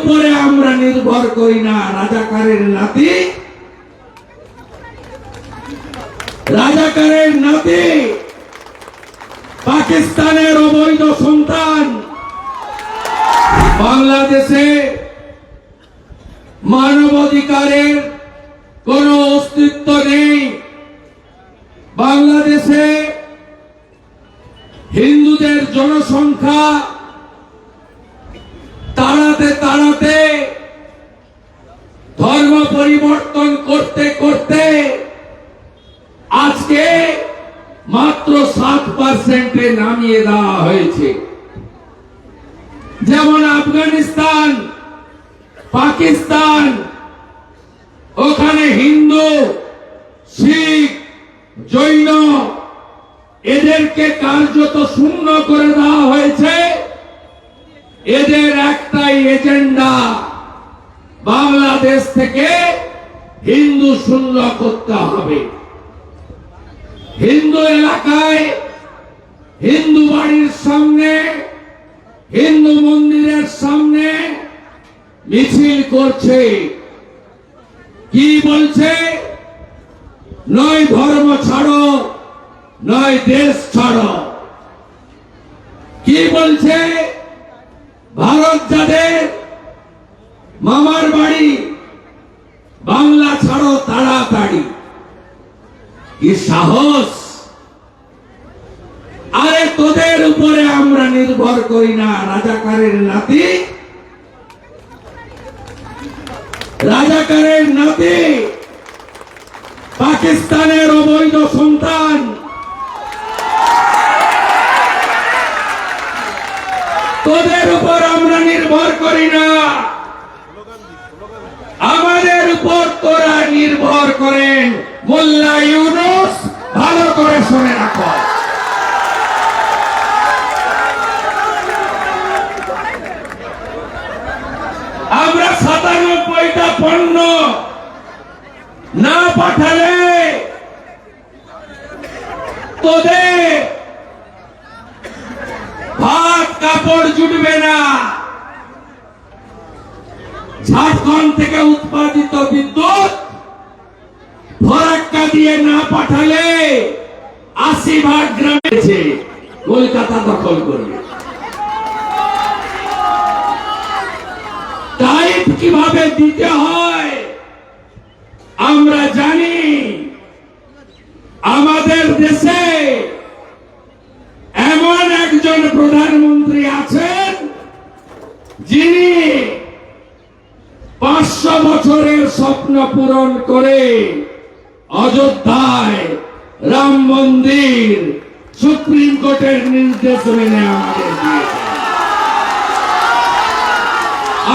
উপরে আমরা নির্ভর করি না রাজাকারের নাতি। রাজাকারের নাতি। পাকিস্তানের অবৈধ সন্তান। বাংলাদেশে মানবাধিকারের কোন অস্তিত্ব নেই। বাংলাদেশে হিন্দুদের জনসংখ্যা পার্সেন্টে নামিয়ে দেওয়া হয়েছে। যেমন আফগানিস্তান, পাকিস্তান, ওখানে হিন্দু, শিখ, জৈন, এদেরকে কার্যত শূন্য করে দেওয়া হয়েছে। এদের একটাই এজেন্ডা বাংলাদেশ থেকে হিন্দু শূন্য করতে হবে। হিন্দু এলাকায় হিন্দু বাড়ির সামনে, হিন্দু মন্দিরের সামনে মিছিল করছে। কি বলছে? নয় ধর্ম ছাড়ো, নয় দেশ ছাড়ো। কি বলছে? ভারত যাদের মামার বাড়ি, বাংলা ছাড়ো তাড়াতাড়ি। কি সাহস আরে তোদের উপরে আমরা নির্ভর করি না রাজাকারের নাতি। রাজাকারের নাতি। পাকিস্তানের অবৈধ সন্তান। তোদের উপর আমরা নির্ভর করি না। আমাদের উপর তোরা নির্ভর করেন। মোল্লা ইউনুস, ভালো করে শুনে রাখো। না পাঠালে তোদের ভাত, কাপড় জুটবে না। ঝাড়খণ্ড থেকে উৎপাদিত বিদ্যুৎ ফরাক্কা দিয়ে না পাঠালে আশি ভাগ গ্রামে কলকাতা দখল করবে। টাইপ কীভাবে দিতে হয় আমরা জানি আমাদের দেশে এমন একজন প্রধানমন্ত্রী আছেন যিনি পাঁচশো বছরের স্বপ্ন পূরণ করে অযোধ্যায় রাম মন্দির সুপ্রিম কোর্টের নির্দেশ মেনে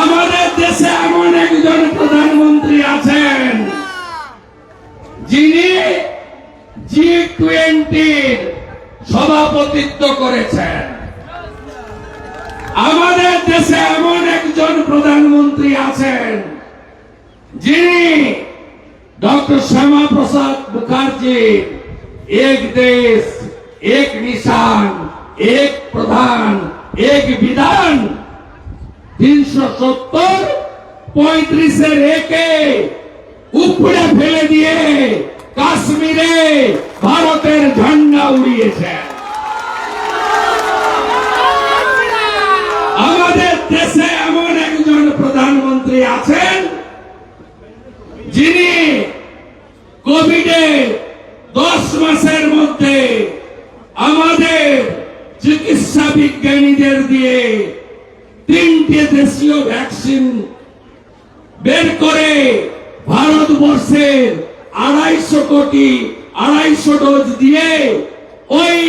আমাদের দেশে এমন একজন প্রধানমন্ত্রী আছেন যিনি জি টোয়েন্টির সভাপতিত্ব করেছেন। আমাদের দেশে এমন একজন প্রধানমন্ত্রী আছেন, যিনি ডক্টর শ্যামা প্রসাদ মুখার্জি, এক দেশ, এক নিশান এক প্রধান, এক বিধান, তিনশো সত্তর পঁয়ত্রিশের একে উপড়ে ফেলে দিয়ে কাশ্মীরে ভারতের ঝান্ডা উড়িয়েছেন আমাদের দেশে এমন একজন প্রধানমন্ত্রী আছেন যিনি কোভিডে দশ মাসের মধ্যে আমাদের চিকিৎসা বিজ্ঞানীদের দিয়ে তিনটে দেশীয় ভ্যাকসিন বের করে ভারতবর্ষের আড়াইশো কোটি, আড়াইশো ডোজ দিয়ে ওই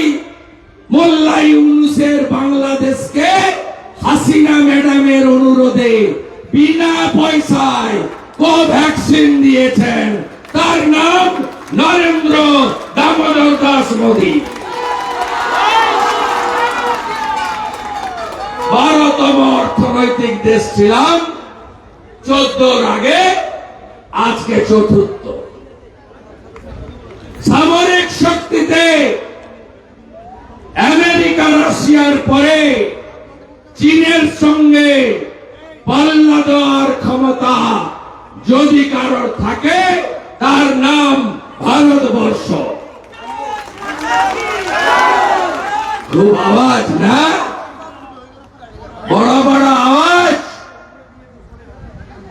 মোল্লা ইউনুসের বাংলাদেশকে হাসিনা ম্যাডামের অনুরোধে বিনা পয়সায় কোভ্যাক্সিন দিয়েছেন। তার নাম নরেন্দ্র দামোদর দাস মোদী। বারোতম অর্থনৈতিক দেশ ছিলাম। চোদ্দোর আগে, আজকে চতুর্থ। সামরিক শক্তিতে আমেরিকা, রাশিয়ার পরে চীনের সঙ্গে পাল্লা দেওয়ার ক্ষমতা যদি কারোর থাকে, তার নাম ভারতবর্ষ। খুব আওয়াজ, না বড় বড় আওয়াজ